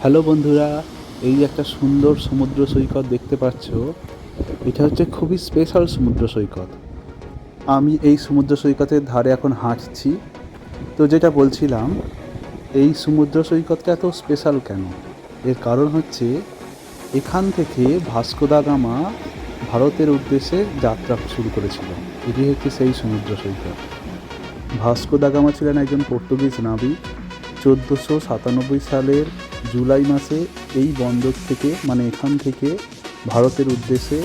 Hello বন্ধুরা, এই একটা সুন্দর সমুদ্র সৈকত দেখতে পাচ্ছ, এটা হচ্ছে খুবই স্পেশাল সমুদ্র সৈকত। আমি এই সমুদ্র সৈকতের ধারে এখন হাঁটছি। তো যেটা বলছিলাম, এই সমুদ্র সৈকতটা এত স্পেশাল কেন? এর কারণ হচ্ছে, এখান থেকে ভাস্কো দা গামা ভারতের উদ্দেশ্যে যাত্রা শুরু করেছিল। এটি হচ্ছে সেই সমুদ্র সৈকত। ভাস্কো দা গামা ছিলেন একজন পর্তুগিজ নাবিক। চোদ্দোশো সাতানব্বই সালের জুলাই মাসে এই বন্দর থেকে মানে এখান থেকে ভারতের উদ্দেশ্যে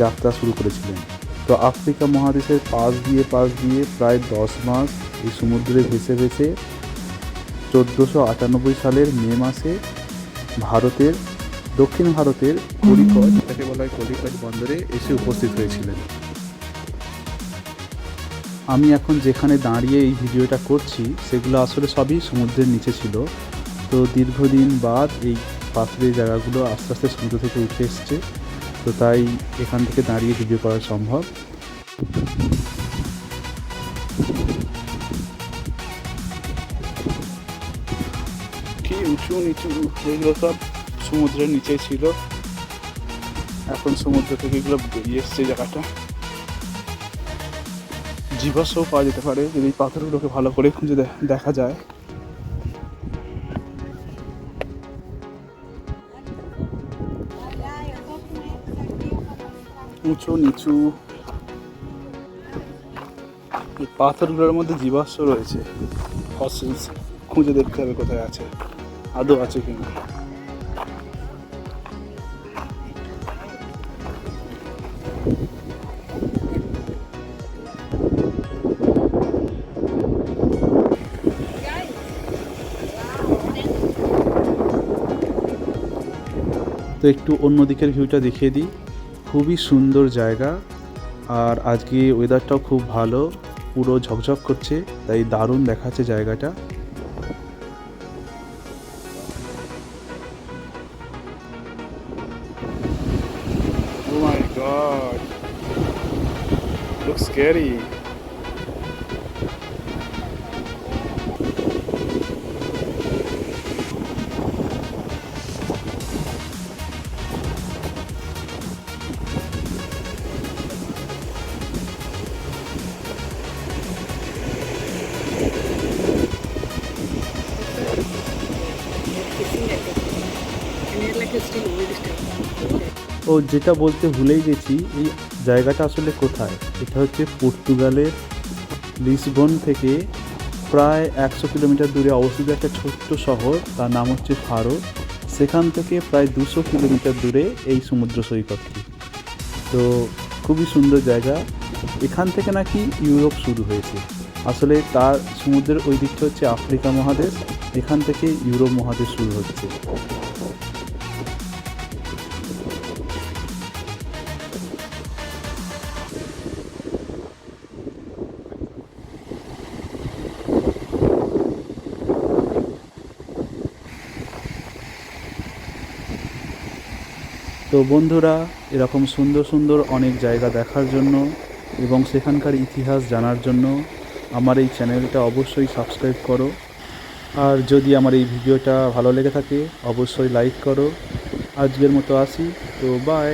যাত্রা শুরু করেছিলেন। তো আফ্রিকা মহাদেশের পাশ দিয়ে পাশ দিয়ে প্রায় দশ মাস এই সমুদ্রে ভেসে ভেসে চোদ্দোশো আটানব্বই সালের মে মাসে ভারতের, দক্ষিণ ভারতের কলিকট যেটাকে বলা হয় কলিকট বন্দরে এসে উপস্থিত হয়েছিলেন। আমি এখন যেখানে দাঁড়িয়ে এই ভিডিওটা করছি, সেগুলো আসলে সবই সমুদ্রের নিচে ছিল। তো দীর্ঘদিন বাদ এই পাথরের জায়গাগুলো আস্তে আস্তে সমুদ্র থেকে উঠে এসছে। তো তাই এখান থেকে দাঁড়িয়ে ভিডিও করা সম্ভব। কি উঁচু নিচু, এগুলো সব সমুদ্রের নিচে ছিল। এখন সমুদ্র থেকে এগুলো বেরিয়ে এসছে জায়গাটা। জীবাশ্মও পাওয়া যেতে পারে, যদি পাথরগুলোকে ভালো করে খুঁজে দেখা যায়। উঁচু, নিচু। এই পাথরগুলোর মধ্যে জীবাশ্ম রয়েছে। ফসিলস খুঁজে দেখতে হবে কোথায় আছে। আদৌ আছে কিনা। তো একটু অন্য দিকের ভিউটা দেখিয়ে দিই। খুবই সুন্দর জায়গা আর আজকে ওয়েদারটাও খুব ভালো, পুরো ঝকঝক করছে, তাই দারুণ দেখাচ্ছে জায়গাটা Oh my god. Looks scary. ও যেটা বলতে ভুলেই গেছি, এই জায়গাটা আসলে কোথায়? এটা হচ্ছে পর্তুগালের লিসবন থেকে প্রায় একশো কিলোমিটার দূরে অবস্থিত একটা ছোট্ট শহর, তার নাম হচ্ছে ফারো। সেখান থেকে প্রায় দুশো কিলোমিটার দূরে এই সমুদ্র সৈকতটি। তো খুবই সুন্দর জায়গা। এখান থেকে নাকি ইউরোপ শুরু হয়েছে। আসলে তার সমুদ্রের দিকটা হচ্ছে আফ্রিকা মহাদেশ। এখান থেকে ইউরোপ মহাদেশ শুরু হচ্ছে। তো বন্ধুরা, এরকম সুন্দর সুন্দর অনেক জায়গা দেখার জন্য এবং সেখানকার ইতিহাস জানার জন্য আমার এই চ্যানেলটা অবশ্যই সাবস্ক্রাইব করো। আর যদি আমার এই ভিডিওটা ভালো লেগে থাকে, অবশ্যই লাইক করো। আজকের মতো আসি, তো বাই